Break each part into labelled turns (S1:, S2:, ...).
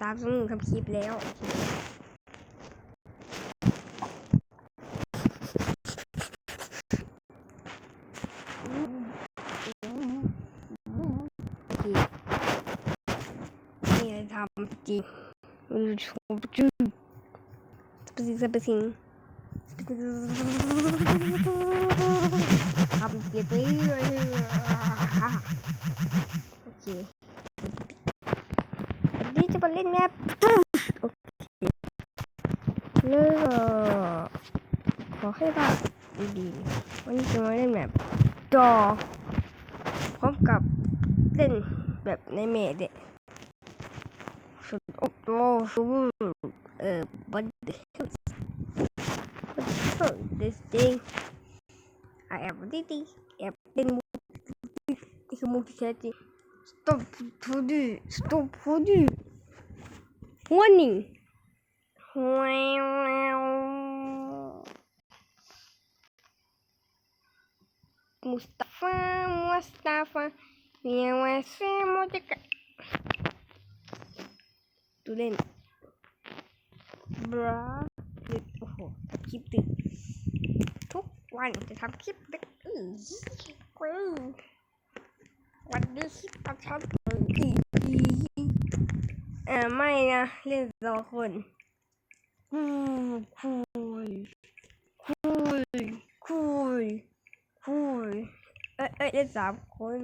S1: ตามสนุทำคลิปแล้วโอเคนี่อะไรทำจริงชมจื้อสปซิงสปซิงทำเกียรติโอเค จะมาเล่นแมปโอเคเลือกขอให้ภาพดีๆวันนี้จะมาเล่นแมปจอพร้อมกับเล่นแบบในเมดเนี่ยสุดโอ้โหสูเอ่อบันเดอร์บันเดอร์ this thing อะแอบดิดิแอบเล่นมุกนี่คือมุกที่แท้จริง stop pudu stop pudu warning Mustafa Mustafa yang masih mau dekat tu len bra โอ้โหคลิปดึกทุกวันจะทำคลิปดึกอื้อกูวันนี้คลิปประทับอี เออไม่นะเล่นสองคนคุยคุยคุยคุยคุยเอ้ยเอ้ยเล่นสามคน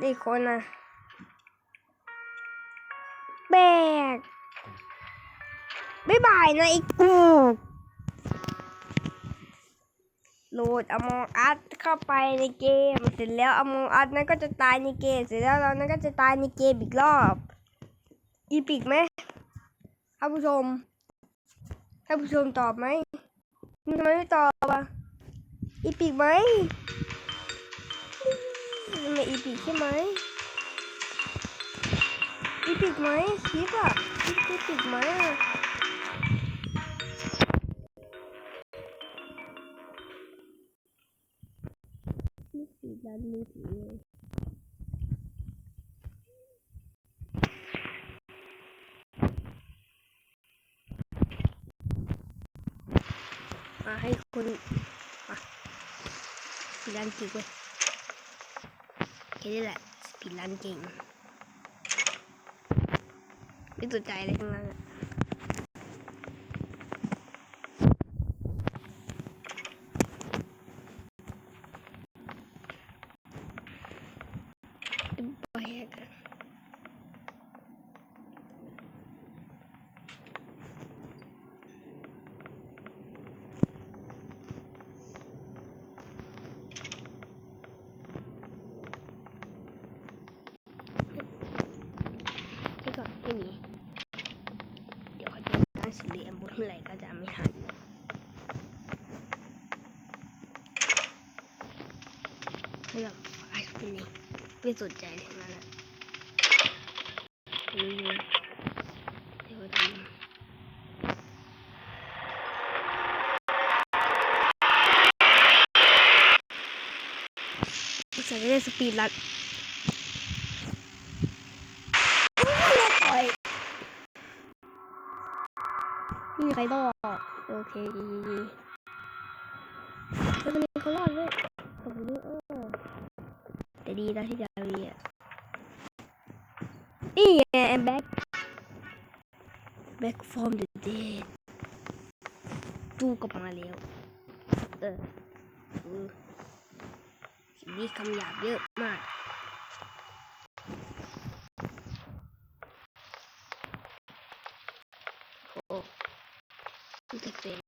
S1: นี่คนนะแบกบ๊ายบายนะไอ้กูโหลด Among Us เข้าไปในเกม เสร็จแล้ว Among Us นั้นก็จะตายในเกม เสร็จแล้วเรานั้นก็จะตายในเกมอีกรอบ อีพิกไหมท่านผู้ชมท่านผู้ชมตอบไหมทำไมไม่ตอบอะอีพิกไหมทำไมอีพิกใช่ไหมอีพิกไหมคลิปอะคลิปอีพิกไหมอะนี่สีด้านมือถือเลย ให้คนมาสปีดรันจริงเว้ยแค่นี้แหละสปีดรันจริงไม่สนใจอะไรทั้งนั้นอะไปกัน นี่ก่อนไม่มี เดี๋ยวเขาจะตั้งสี่ เมื่อไหร่ก็จะไม่หันเรื่องไอ้คนนี้ไม่สนใจทั้งนั้นอะรู้อยู่เดี๋ยวดูอุตส่าห์จะได้สปีดรัน ไมีใครรอดโอเคแล้วตอนนี้เขารอดเลยขอบคุณด้วยเออแต่ดีนะที่จะมีอะนี่ไง I'm back back from the dead จูกลับมาแล้วเออเออมีคำหยาบเยอะมาก โอ้มัน จะเป็น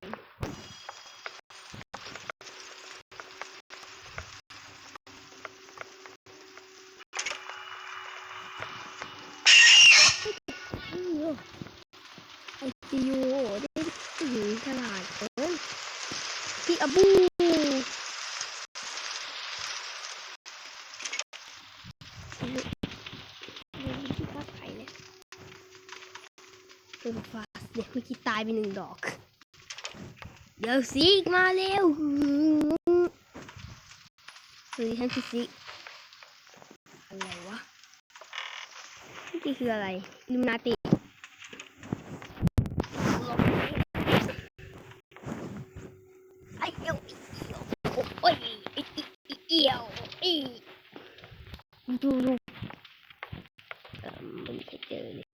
S1: ไอซียูได้ถึงขนาดเกินพี่อบูเฮ้ยเฮ้ยพี่พักไข่เนี่ยเออฟาสเดี๋ยวเมื่อกี้ตายไปหนึ่งดอก เดี๋ยวซิกมาเร็วสวัสดีท่านพี่ซิอะไรวะนี่คืออะไรอิมนาติไอเอียวโอ้ยเอียวอีดูดูเอ่อมันจะเจอเลย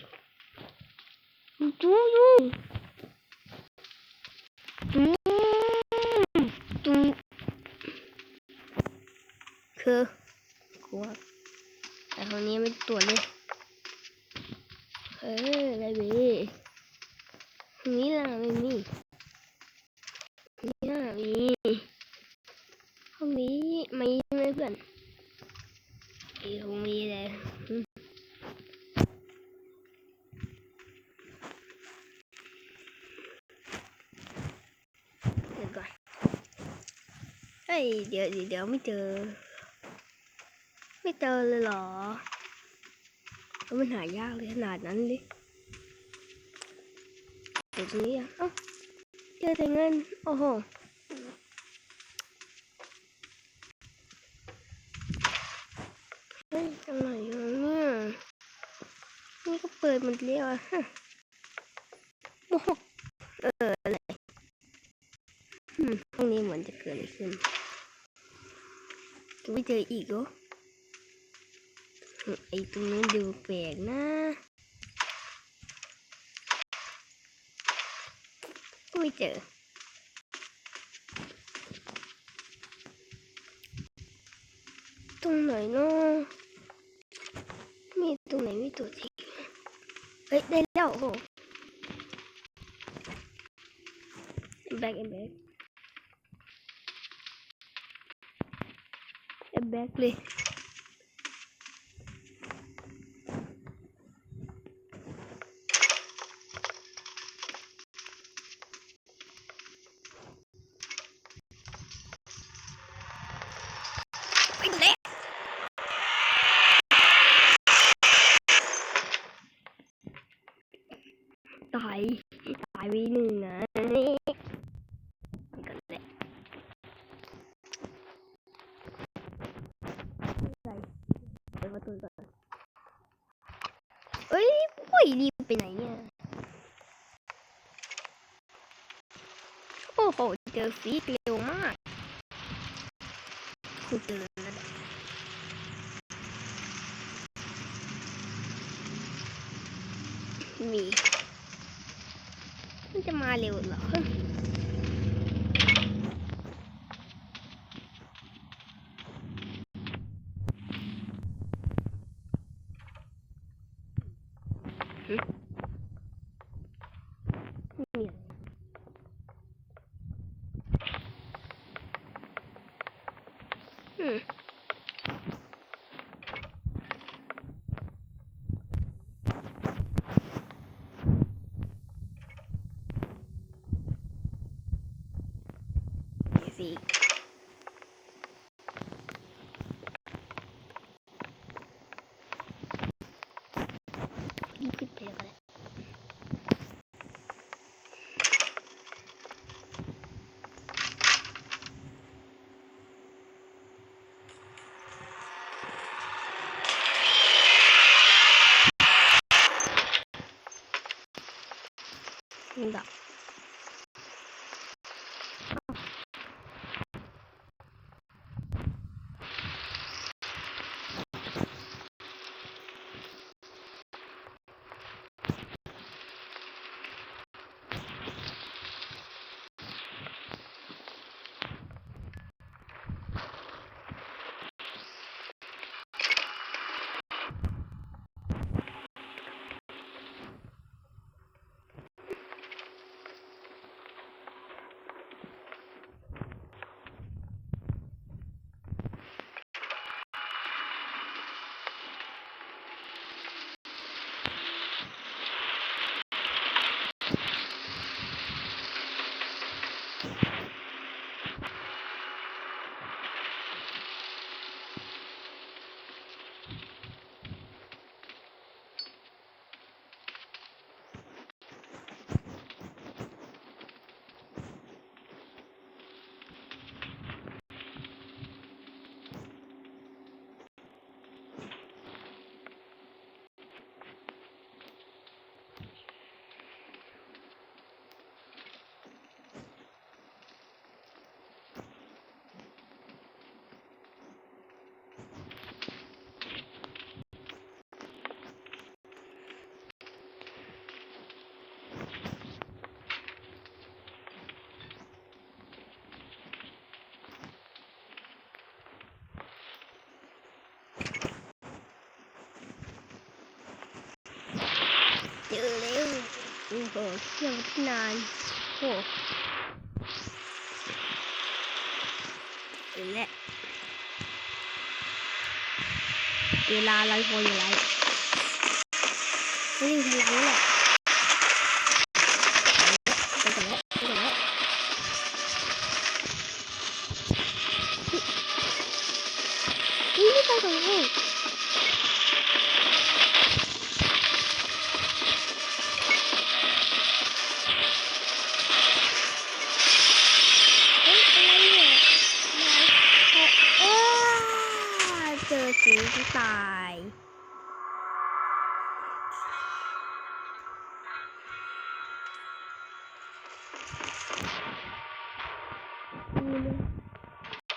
S1: ดูดูดูดูคือกลัวแต่คราวนี้ไม่ตรวจเลย เอออะไรเว้ยตรงนี้ล่ะไม่มีนี่ล่ะมีห้องนี้มีไหมเพื่อนอีห้องนี้เลยอืมเดี๋ยวก่อน เฮ้ยเดี๋ยวเดี๋ยวไม่เจอ ไม่เจอเลยเหรอแล้วมันหายากเลยขนาดนั้นเลยเดี๋ยวตรงนี้อะเจอแต่เงิน โอ้โหเฮ้ยอะไรอยู่เนี่ยนี่ก็เปิดหมดแล้วอะฮะโอ้โหเอออะไรอืมห้องนี้เหมือนจะเกิดอะไรขึ้น จะไม่เจออีกเหรอไอตรงนู้นดูแปลกนะไม่เจอตรงไหนเนาะมีตรงไหนมีตัวจริงเฮ้ย ได้แล้วโอ้โหแบกแบกแบกเลย ไปเละตาย ตายไปหนึ่งนะนี่กันแหละใส่เปิดประตูก่อนเอ้ ยโอ้ยรีบไปไหนเนี่ย โอ้โห เจอฟีกเร็วมากคุณเจอแล้วมี มันจะมาเร็วเหรอ หึไม่มีอะไรอืม เดี๋ยวสิยี่สิบเดียวกันเลย มันดับเเที่ยวมาตั้งนานโอ้เห็นและเวลาไรพออยู่ไรไม่ได้พลังแหละ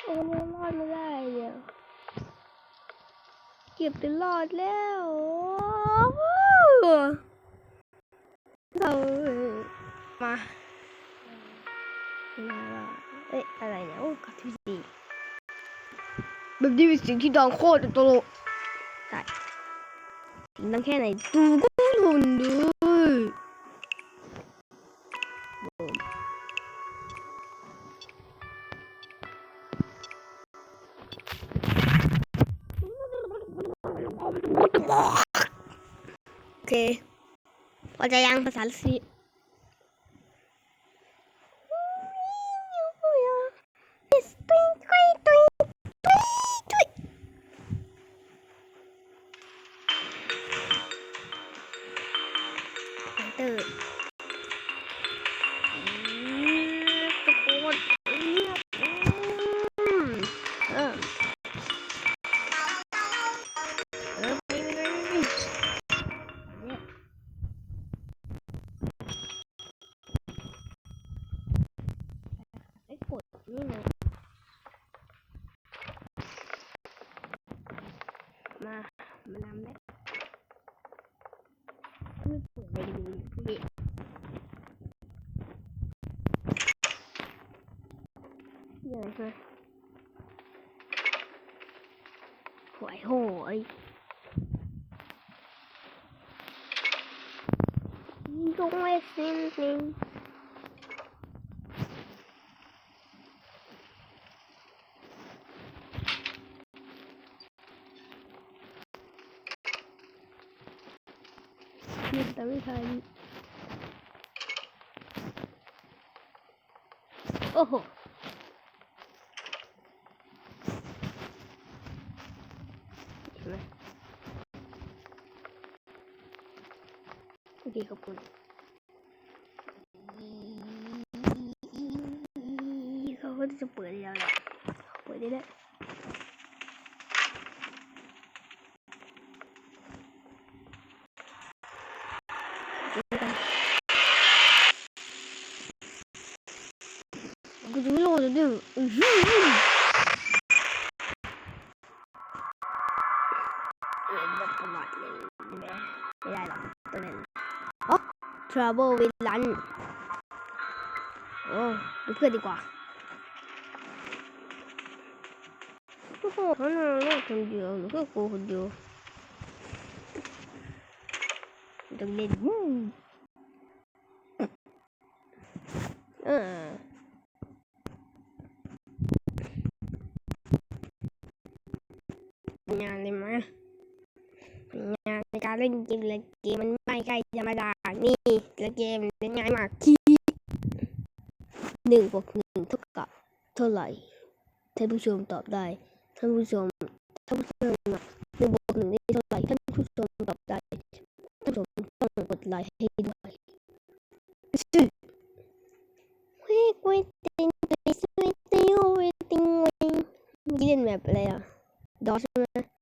S1: โอ้ยรอดไม่ได้เนี่ยวเก็บไปรอดแล้วเรามาเอ้ยอะไรเนี่ยโอ้กัดที่ดีแบบนี้เป็นสิ่งที่ดังโคตรตลกใช่ น้ำแค่ไหนดูก็รุนดูโอเคพอใจยังภาษาสี อร์ตะโกนอืมเออเออไปไปไปเนี่ยไอ้กดนี่นะมา มานำแล้ว Hoi hoi. You don't want to see anything. Yes, every time. Oh. เห็นไหมโอเคขอบคุณเขาก็จะเปิดแล้วแหละเปิดได้แล้วกูจะไม่รอดแล้วเนี่ยอื้อหือเล่นแบบประมาทเลยไม่ได้ไม่ได้หรอกตัวนั้นอ๋อ Trouble with Lunch โอ้ดูเพื่อนดีกว่าโอ้โหเขาน่ารักคนเดียวหรือแค่กูคนเดียวต้องเล่นวู้เอองานเลยมั้ย งานในการเล่นเกมและเกมมันไม่ใช่ธรรมดา นี่และเกมเล่นง่ายมากที่หนึ่งบวกหนึ่งเท่ากับเท่าไหร่ท่านผู้ชมตอบได้ท่านผู้ชมท่านผู้ชมหนึ่งบวกหนึ่งเท่าไหร่ท่านผู้ชมตอบได้ท่านผู้ชมต้องกดไลค์ให้ด้วยสุดเฮ้ยกูติงไปซื้อติวไปติงเวงมีเล่นแบบอะไรอะดอสไหม